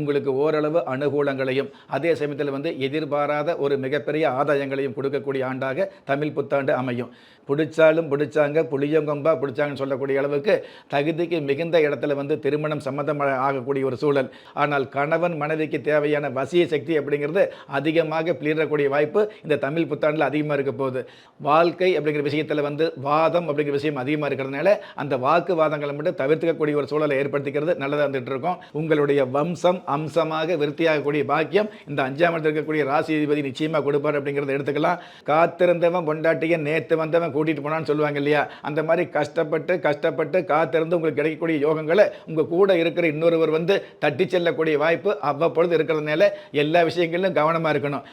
உங்களுக்கு ஓரளவு அனுகூலங்களையும் அதே சமயத்தில் வந்து எதிர்பாராத ஒரு மிகப்பெரிய ஆதாயங்களையும் கொடுக்கக்கூடிய ஆண்டாக தமிழ் புத்தாண்டு அமையும். பிடிச்சாலும் பிடிச்சாங்க புளியங்கொம்பா பிடிச்சாங்கன்னு சொல்லக்கூடிய அளவுக்கு தகுதிக்கு மிகுந்த இடத்துல வந்து திருமணம் சம்மந்தம் ஆகக்கூடிய ஒரு சூழல். ஆனால் கணவன் மனைவிக்கு தேவையான வசிய சக்தி அப்படிங்கிறது அதிகமாக பிளிரக்கூடிய வாய்ப்பு இந்த தமிழ் புத்தாண்டில் அதிகமாக இருக்க போகுது. வாழ்க்கை அப்படிங்கிற விஷயத்தில் வந்து வாதம் அப்படிங்கிற விஷயம் அதிகமாக இருக்கிறதுனால அந்த வாக்குவாதங்களை மட்டும் தவிர்த்துக்கக்கூடிய ஒரு சூழலை ஏற்படுத்திக்கிறது நல்லதாக இருந்துகிட்டு இருக்கும். உங்களுடைய வம்சம் அம்சமாக விருத்தியாகக்கூடிய பாக்கியம். இந்த அஞ்சாம் இடத்தில் இருக்கக்கூடிய ராசி அதிபதி நிச்சயமாக கொடுப்பார் அப்படிங்கிறத எடுத்துக்கலாம். காத்திருந்தவன் பொண்டாட்டிய நேற்று வந்தவன் கூட்டிட்டு போனான்னு சொல்லுவாங்க இல்லையா? அந்த மாதிரி கஷ்டப்பட்டு கஷ்டப்பட்டு காத்திருந்து உங்களுக்கு கிடைக்கக்கூடிய யோகங்களை உங்கள் கூட இருக்கிற இன்னொருவர் வந்து தட்டி செல்லக்கூடிய வாய்ப்பு அவ்வப்பொழுது இருக்கிறதுனால எல்லா விஷயங்களிலும் கவனமாக இருக்கணும்.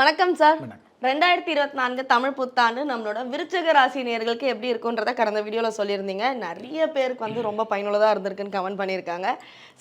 வணக்கம் சார். ரெண்டாயிரத்தி இருபத்தி நான்கு தமிழ் புத்தாண்டு நம்மளோட விருச்சக ராசி நேர்களுக்கு எப்படி இருக்குன்றத கடந்த வீடியோவில் சொல்லியிருந்தீங்க. நிறைய பேருக்கு வந்து ரொம்ப பயனுள்ளதாக இருந்திருக்குன்னு கமெண்ட் பண்ணியிருக்காங்க.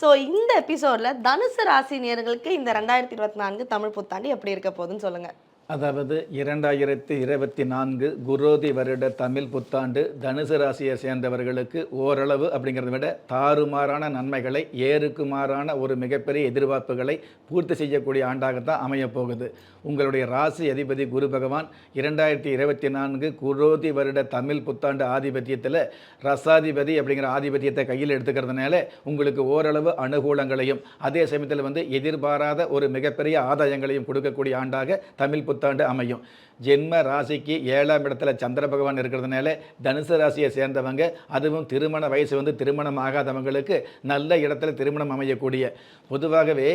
ஸோ இந்த எபிசோடில் தனுசு ராசி நேர்களுக்கு இந்த ரெண்டாயிரத்தி இருபத்தி நான்கு தமிழ் புத்தாண்டு எப்படி இருக்க போகுதுன்னு சொல்லுங்கள் அதாவது இரண்டாயிரத்தி இருபத்தி நான்கு குரோதி வருட தமிழ் புத்தாண்டு தனுசு ராசியை சேர்ந்தவர்களுக்கு ஓரளவு அப்படிங்கிறத விட தாறுமாறான நன்மைகளை ஏறுக்குமாறான ஒரு மிகப்பெரிய எதிர்பார்ப்புகளை பூர்த்தி செய்யக்கூடிய ஆண்டாகத்தான் அமையப்போகுது உங்களுடைய ராசி அதிபதி குரு பகவான் இரண்டாயிரத்தி இருபத்தி நான்கு குரோதி வருட தமிழ் புத்தாண்டு ஆதிபத்தியத்தில் ரசாதிபதி அப்படிங்கிற ஆதிபத்தியத்தை கையில் எடுத்துக்கிறதுனால உங்களுக்கு ஓரளவு அனுகூலங்களையும் அதே சமயத்தில் வந்து எதிர்பாராத ஒரு மிகப்பெரிய ஆதாயங்களையும் கொடுக்கக்கூடிய ஆண்டாக தமிழ் புத்தாண்டு அமையும். ஜென்ம ராசிக்கு ஏழாம் இடத்துல சந்திர பகவான் இருக்கிறதுனால தனுசு ராசியை சேர்ந்தவங்க அதுவும் திருமண வயசு வந்து திருமணம் ஆகாதவங்களுக்கு நல்ல இடத்துல திருமணம் அமையக்கூடிய. பொதுவாகவே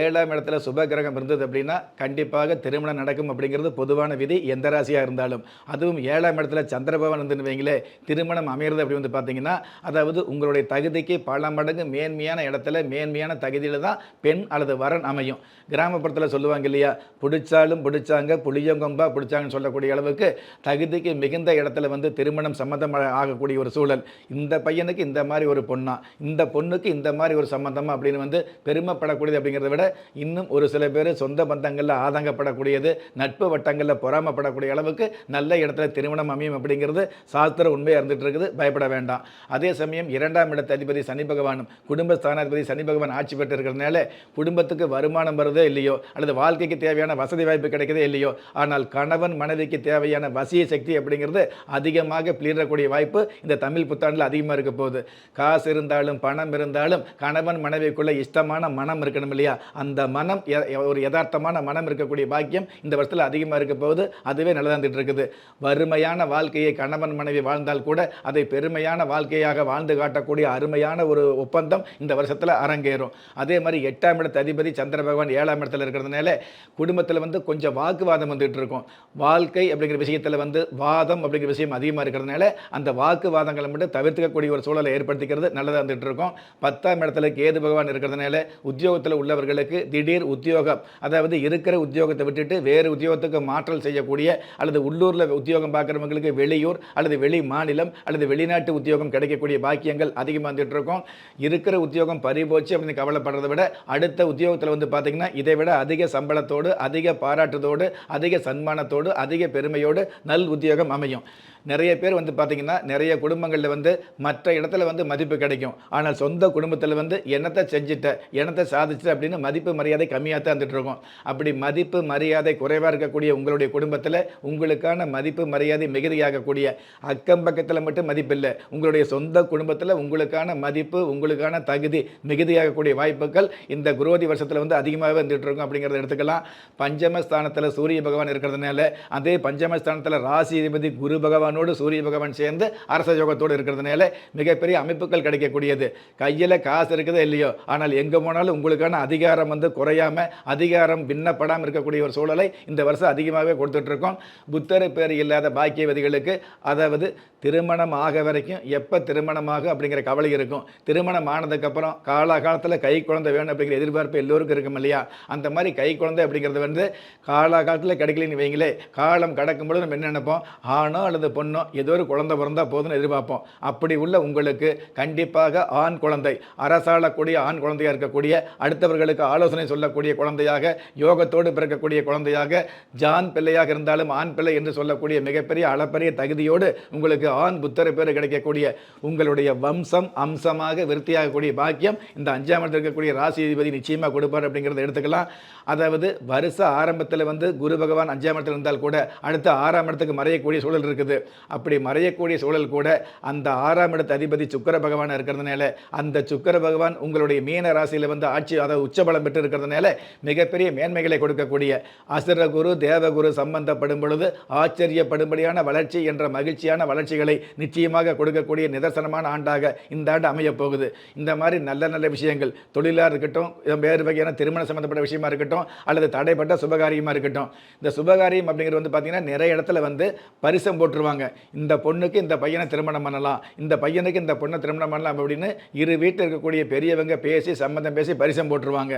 ஏழாம் இடத்துல சுப கிரகம் இருந்தது அப்படின்னா கண்டிப்பாக திருமணம் நடக்கும் அப்படிங்கிறது பொதுவான விதி எந்த ராசியாக இருந்தாலும். அதுவும் ஏழாம் இடத்துல சந்திர பகவான் இருந்துன்னு வைங்களே திருமணம் அமையிறது அப்படி வந்து பார்த்தீங்கன்னா அதாவது உங்களுடைய தகுதிக்கு பல மடங்கு மேன்மையான இடத்துல மேன்மையான தகுதியில் தான் பெண் அல்லது வரன் அமையும். கிராமப்புறத்தில் சொல்லுவாங்க இல்லையா பிடிச்சாலும் பிடிச்சாங்க புளியங்கொம்பா பிடிச்சாங்கன்னு சொல்லக்கூடிய அளவுக்கு தகுதிக்கு மிகுந்த இடத்துல வந்து திருமணம் சம்மந்தம் ஆகக்கூடிய ஒரு சூழல். இந்த பையனுக்கு இந்த மாதிரி ஒரு பொண்ணா இந்த பொண்ணுக்கு இந்த மாதிரி ஒரு சம்மந்தமா அப்படின்னு வந்து பெருமைப்படக்கூடியது அப்படிங்கிறத விட இன்னும் ஒரு சில பேர் சொந்த பந்தங்களில் ஆதங்கப்படக்கூடியது நட்பு வட்டங்களில் பொறாமப்படக்கூடிய அளவுக்கு நல்ல இடத்துல திருமணம் அமையும் அப்படிங்கிறது சாஸ்திர உண்மையாக இருந்துட்டு இருக்குது. பயப்பட வேண்டாம். அதே சமயம் இரண்டாம் இடத்த அதிபதி சனி பகவானும் குடும்ப ஸ்தானாதிபதி சனி பகவான் ஆட்சி பெற்று இருக்கிறதுனால குடும்பத்துக்கு வருமானம் வருதோ இல்லையோ அல்லது வாழ்க்கைக்கு தேவையான வசதி வாய்ப்பு கிடைக்குதோ இல்லையோ? ஆனால் கணவன் மனைவிக்கு தேவையான வசிய சக்தி அப்படிங்கிறது அதிகமாக பிளிரக்கூடிய வாய்ப்பு இந்த தமிழ் புத்தாண்டில் அதிகமாக இருக்க போகுது. காசு இருந்தாலும் பணம் இருந்தாலும் கணவன் மனைவிக்குள்ள இஷ்டமான மனம் இருக்கணும் இல்லையா? அந்த மனம் ஒரு யதார்த்தமான மனம் இருக்கக்கூடிய பாக்கியம் இந்த வருஷத்தில் அதிகமாக இருக்க போகுது. அதுவே நல்லதாந்துட்டு இருக்குது. வறுமையான வாழ்க்கையை கணவன் மனைவி வாழ்ந்தால் கூட அதை பெருமையான வாழ்க்கையாக வாழ்ந்து காட்டக்கூடிய அருமையான ஒரு ஒப்பந்தம் இந்த வருஷத்தில் அரங்கேறும். அதே மாதிரி எட்டாம் இடத்து அதிபதி சந்திர பகவான் ஏழாம் இடத்துல இருக்கிறதுனால குடும்பத்தில் வந்து கொஞ்சம் வாக்கு வாக்குவாதம் வந்துகிட்டு இருக்கும்? வாழ்க்கை அப்படிங்கிற விஷயத்தில் வந்து வாதம் அப்படிங்கிற விஷயம் அதிகமாக இருக்கிறதுனால அந்த வாக்குவாதங்களை மட்டும் தவிர்த்துக்கக்கூடிய ஒரு சூழலை ஏற்படுத்திக்கிறது நல்லதாக இருந்துகிட்டு இருக்கும். பத்தாம் இடத்துல கேது பகவான் இருக்கிறதுனால உத்தியோகத்தில் உள்ளவர்களுக்கு திடீர் உத்தியோகம் அதாவது இருக்கிற உத்தியோகத்தை விட்டுட்டு வேறு உத்தியோகத்துக்கு மாற்றல் செய்யக்கூடிய அல்லது உள்ளூரில் உத்தியோகம் பார்க்குறவங்களுக்கு வெளியூர் அல்லது வெளி மாநிலம் அல்லது வெளிநாட்டு உத்தியோகம் கிடைக்கக்கூடிய பாக்கியங்கள் அதிகமாக வந்துட்டு இருக்கும். இருக்கிற உத்தியோகம் பறிபோச்சு அப்படின்னு கவலைப்படுறதை விட அடுத்த உத்தியோகத்தில் வந்து பார்த்திங்கன்னா இதை விட அதிக சம்பளத்தோடு அதிக பாராட்டுதோடு அதிக சன்மானத்தோடு அதிக பெருமையோடு நல் உத்தியோகம் அமையும். நிறைய பேர் வந்து பார்த்திங்கன்னா நிறைய குடும்பங்களில் வந்து மற்ற இடத்துல வந்து மதிப்பு கிடைக்கும். ஆனால் சொந்த குடும்பத்தில் வந்து என்னத்தை செஞ்சுட்ட என்னத்தை சாதிச்சிட்ட அப்படின்னு மதிப்பு மரியாதை கம்மியாக தான் வந்துட்டு அப்படி மதிப்பு மரியாதை குறைவாக இருக்கக்கூடிய உங்களுடைய குடும்பத்தில் உங்களுக்கான மதிப்பு மரியாதை மிகுதியாகக்கூடிய அக்கம் பக்கத்தில் மட்டும் மதிப்பு இல்லை. உங்களுடைய சொந்த குடும்பத்தில் உங்களுக்கான மதிப்பு உங்களுக்கான தகுதி மிகுதியாகக்கூடிய வாய்ப்புகள் இந்த குரோதி வருஷத்தில் வந்து அதிகமாகவே வந்துட்டு இருக்கும் அப்படிங்கிறத எடுத்துக்கலாம். பஞ்சமஸ்தானத்தில் சூரிய பகவான் இருக்கிறதுனால அதே பஞ்சமஸ்தானத்தில் ராசி அதிபதி குரு பகவானோடு சூரிய பகவான் சேர்ந்து அரச யோகத்தோடு இருக்கிறதுனால மிகப்பெரிய அமைப்புகள் கிடைக்கக்கூடியது. கையில் காசு இருக்குதோ இல்லையோ? ஆனால் எங்கே போனாலும் உங்களுக்கான அதிகாரம் வந்து குறையாம அதிகாரம் பின்னப்படாமல் இருக்கக்கூடிய ஒரு சூழலை இந்த வருஷம் அதிகமாகவே கொடுத்துட்ருக்கோம். புத்தர் பேர் இல்லாத பாக்கியவதிகளுக்கு அதாவது திருமணம் ஆக வரைக்கும் எப்போ திருமணமாக அப்படிங்கிற கவலை இருக்கும். திருமணம் ஆனதுக்கப்புறம் காலாகாலத்தில் கை குழந்தை வேணும் அப்படிங்கிற எதிர்பார்ப்பு எல்லோருக்கும் இருக்கும் இல்லையா? அந்த மாதிரி கை குழந்தை அப்படிங்கிறது வந்து காலாகாலத்தில் கிடைக்கலன்னு வைங்களே காலம் கடக்கும் பொழுது நம்ம என்ன நினைப்போம்? ஆணோ அல்லது பொண்ணு பொண்ணோ ஏதோ ஒரு குழந்தை பிறந்தா போதும்னு எதிர்பார்ப்போம். அப்படி உள்ள உங்களுக்கு கண்டிப்பாக ஆண் குழந்தை அரசாளக்கூடிய ஆண் குழந்தையாக இருக்கக்கூடிய அடுத்தவர்களுக்கு ஆலோசனை சொல்லக்கூடிய குழந்தையாக யோகத்தோடு பிறக்கக்கூடிய குழந்தையாக ஜான் பிள்ளையாக இருந்தாலும் ஆண் பிள்ளை என்று சொல்லக்கூடிய மிகப்பெரிய அளப்பரிய தகுதியோடு உங்களுக்கு ஆண் புத்தர பேர் கிடைக்கக்கூடிய உங்களுடைய வம்சம் அம்சமாக விருத்தியாகக்கூடிய பாக்கியம் இந்த அஞ்சாம் இடத்தில் இருக்கக்கூடிய ராசி அதிபதி நிச்சயமாக கொடுப்பார் அப்படிங்கிறத எடுத்துக்கலாம். அதாவது வருஷ ஆரம்பத்தில் வந்து குரு பகவான் அஞ்சாம் இடத்தில் இருந்தால் கூட அடுத்த ஆறாம் இடத்துக்கு மறையக்கூடிய சூழல் இருக்குது. அப்படி மறையக்கூடிய சூழல் கூட அந்த ஆறாம் இடத்து அதிபதி சுக்கர பகவான் இருக்கிறதுனால அந்த சுக்கர பகவான் உங்களுடைய மீன ராசியில் வந்து ஆட்சி அதாவது உச்சபலம் பெற்று இருக்கிறதுனால மிகப்பெரிய மேன்மைகளை கொடுக்கக்கூடிய அசுரகுரு தேவகுரு சம்பந்தப்படும் பொழுது ஆச்சரியப்படும்படியான வளர்ச்சி என்ற மகிழ்ச்சியான வளர்ச்சிகளை நிச்சயமாக கொடுக்கக்கூடிய நிதர்சனமான ஆண்டாக இந்த ஆண்டு அமையப் போகுது. இந்த மாதிரி நல்ல நல்ல விஷயங்கள் தொழிலாக இருக்கட்டும் வேறு வகையான திருமணம் சம்பந்தப்பட்ட விஷயமா இருக்கட்டும் அல்லது தடைப்பட்ட சுபகாரியமாக இருக்கட்டும். இந்த சுபகாரியம் அப்படிங்கிறது வந்து பார்த்தீங்கன்னா நிறைய இடத்துல வந்து பரிசம் போட்டுருவாங்க. இந்த பொண்ணுக்கு இந்த பையனை திருமணம் பண்ணலாம். இந்த பையனுக்கு இந்த பொண்ணை திருமணம் பண்ணலாம் அப்படின்னு இரு வீட்டில் இருக்கக்கூடிய பெரியவங்க பேசி சம்மந்தம் பேசி பரிசம் போட்டுருவாங்க.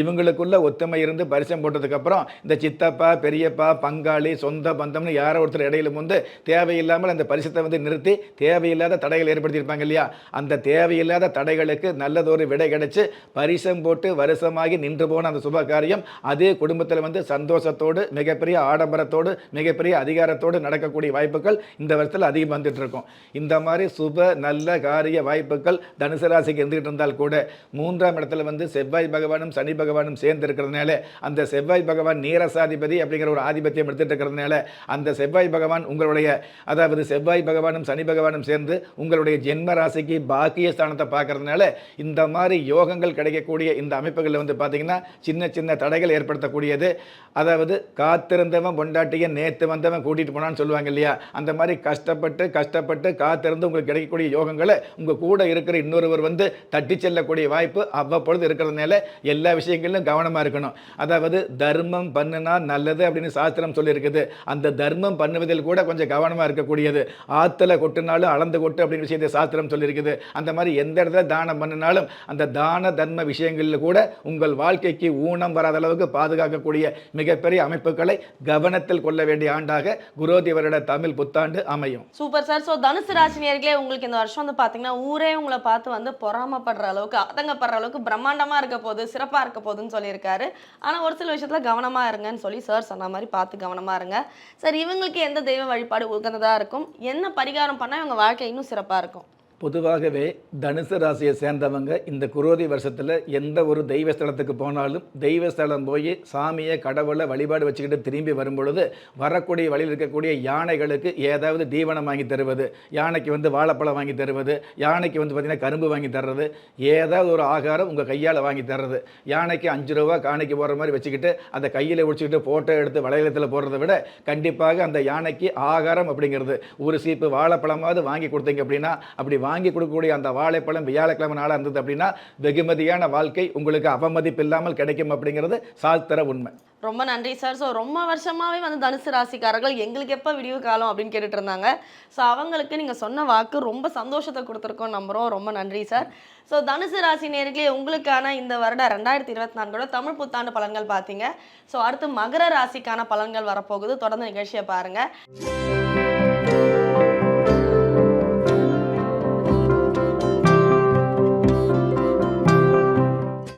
இவங்களுக்குள்ள ஒத்துமை இருந்து பரிசம் போட்டதுக்கப்புறம் இந்த சித்தப்பா பெரியப்பா பங்காளி சொந்த பந்தம்னு யாரோ ஒருத்தர் இடையிலும் வந்து தேவையில்லாமல் அந்த பரிசத்தை வந்து நிறுத்தி தேவையில்லாத தடைகள் ஏற்படுத்தியிருப்பாங்க இல்லையா? அந்த தேவையில்லாத தடைகளுக்கு நல்லதொரு விடை கிடைச்சி பரிசம் போட்டு வருஷமாகி நின்று போன அந்த சுப காரியம் அதே குடும்பத்தில் வந்து சந்தோஷத்தோடு மிகப்பெரிய ஆடம்பரத்தோடு மிகப்பெரிய அதிகாரத்தோடு நடக்கக்கூடிய வாய்ப்புகள் இந்த வருஷத்தில் அதிகம் வந்துட்டு இருக்கும். இந்த மாதிரி சுப நல்ல காரிய வாய்ப்புகள் தனுசு ராசிக்கு இருந்துகிட்டு இருந்தால் கூட மூன்றாம் இடத்துல வந்து செவ்வாய் பகவானும் சனி பகவானும் சேர்ந்து இருக்கிறதுனால அந்த செவ்வாய் பகவான் நீரசாதிபதி அப்படிங்கிற ஒரு ஆதிபத்தியம் எடுத்துட்டு இருக்கிறதுனால அந்த செவ்வாய் பகவான் உங்களுடைய அதாவது செவ்வாய் பகவானும் சனி பகவானும் சேர்ந்து உங்களுடைய ஜென்ம ராசிக்கு பாக்கிய ஸ்தானத்தை பார்க்கறதுனால இந்த மாதிரி யோகங்கள் கிடைக்கக்கூடிய இந்த அமைப்புகளில் வந்து பார்த்தீங்கன்னா சின்ன சின்ன தடைகள் ஏற்படுத்தக்கூடியது. அதாவது காத்திருந்தவன் பொண்டாட்டியை நேற்று வந்தவன் கூட்டிகிட்டு போனான்னு சொல்லுவாங்க இல்லையா? அந்த மாதிரி கஷ்டப்பட்டு கஷ்டப்பட்டு காத்திருந்து உங்களுக்கு கிடைக்கக்கூடிய யோகங்களை உங்கள் கூட இருக்கிற இன்னொருவர் வந்து தட்டி செல்லக்கூடிய வாய்ப்பு அவ்வப்பொழுது இருக்கிறதுனால எல்லா விஷயங்களிலும் கவனமாக இருக்கணும். அதாவது தர்மம் பண்ணுனா நல்லது அப்படின்னு சாஸ்திரம் சொல்லியிருக்குது. அந்த தர்மம் பண்ணுவதில் கூட கொஞ்சம் கவனமாக இருக்கக்கூடியது. ஆற்றுல கொட்டினாலும் அளந்து கொட்டு அப்படின்னு விஷயத்தை சாஸ்திரம் சொல்லியிருக்குது. அந்த மாதிரி எந்த இடத்துல தானம் பண்ணினாலும் அந்த தான தர்ம விஷயங்களில் கூட உங்கள் வாழ்க்கைக்கு ஊனம் வராத அளவுக்கு பாதுகாக்கக்கூடிய மிகப்பெரிய அமைப்புகளை கவனத்தில் கொள்ள வேண்டிய ஆண்டாக குரோதி வருட தமிழ் புத்தாண்டு அமையும். சூப்பர் சார் ஸோ தனுசு ராசினியர்களே உங்களுக்கு இந்த வருஷம் வந்து பார்த்தீங்கன்னா ஊரே உங்களை பார்த்து வந்து பொறாமப்படுற அளவுக்கு ஆதங்கப்படுற அளவுக்கு பிரம்மாண்டமாக இருக்க போகுது சிறப்பாக இருக்க போகுதுன்னு சொல்லியிருக்காரு. ஆனால் ஒரு சில விஷயத்தில் கவனமாக இருங்கன்னு சொல்லி சார் சொன்ன மாதிரி பார்த்து கவனமாக இருங்க. சார் இவங்களுக்கு எந்த தெய்வ வழிபாடு உகந்ததாக இருக்கும்? என்ன பரிகாரம் பண்ணால் இவங்க வாழ்க்கை இன்னும் சிறப்பாக இருக்கும்? பொதுவாகவே தனுசு ராசியை சேர்ந்தவங்க இந்த குரோதி வருஷத்தில் எந்த ஒரு தெய்வ ஸ்தலத்துக்கு போனாலும் தெய்வ ஸ்தலம் போய் சாமியை கடவுளை வழிபாடு வச்சுக்கிட்டு திரும்பி வரும்பொழுது வரக்கூடிய வழியில் இருக்கக்கூடிய யானைகளுக்கு ஏதாவது தீவனம் வாங்கி தருவது யானைக்கு வந்து வாழைப்பழம் வாங்கி தருவது யானைக்கு வந்து பார்த்திங்கன்னா கரும்பு வாங்கி தர்றது ஏதாவது ஒரு ஆகாரம் உங்கள் கையால் வாங்கி தர்றது. யானைக்கு அஞ்சு ரூபா காணிக்கு போகிற மாதிரி வச்சுக்கிட்டு அந்த கையில் பிடிச்சிக்கிட்டு ஃபோட்டோ எடுத்து வளையலத்தில் போடுறத விட கண்டிப்பாக அந்த யானைக்கு ஆகாரம் அப்படிங்கிறது. ஒரு சீப்பு வாழைப்பழமாவது வாங்கி கொடுத்தீங்க அப்படின்னா அப்படி வாங்கி கொடுக்கக்கூடிய அந்த வாழைப்பழம் வியாழக்கிழமை நாளாக இருந்தது அப்படின்னா வெகுமதியான வாழ்க்கை உங்களுக்கு அவமதிப்பு இல்லாமல் கிடைக்கும் அப்படிங்கிறது சாத்திர உண்மை. ரொம்ப நன்றி சார் ஸோ ரொம்ப வருஷமாகவே வந்து தனுசு ராசிக்காரர்கள் எங்களுக்கு எப்போ விடிவு காலம் அப்படின்னு கேட்டுட்டு இருந்தாங்க. ஸோ அவங்களுக்கு நீங்கள் சொன்ன வாக்கு ரொம்ப சந்தோஷத்தை கொடுத்துருக்கோம் நம்புகிறோம் ரொம்ப நன்றி சார் ஸோ தனுசு ராசி நேர்களே உங்களுக்கான இந்த வருட ரெண்டாயிரத்தி இருபத்தி நான்கோட தமிழ் புத்தாண்டு பலன்கள் பார்த்தீங்க. ஸோ அடுத்து மகர ராசிக்கான பலன்கள் வரப்போகுது. தொடர்ந்து நிகழ்ச்சியை பாருங்கள்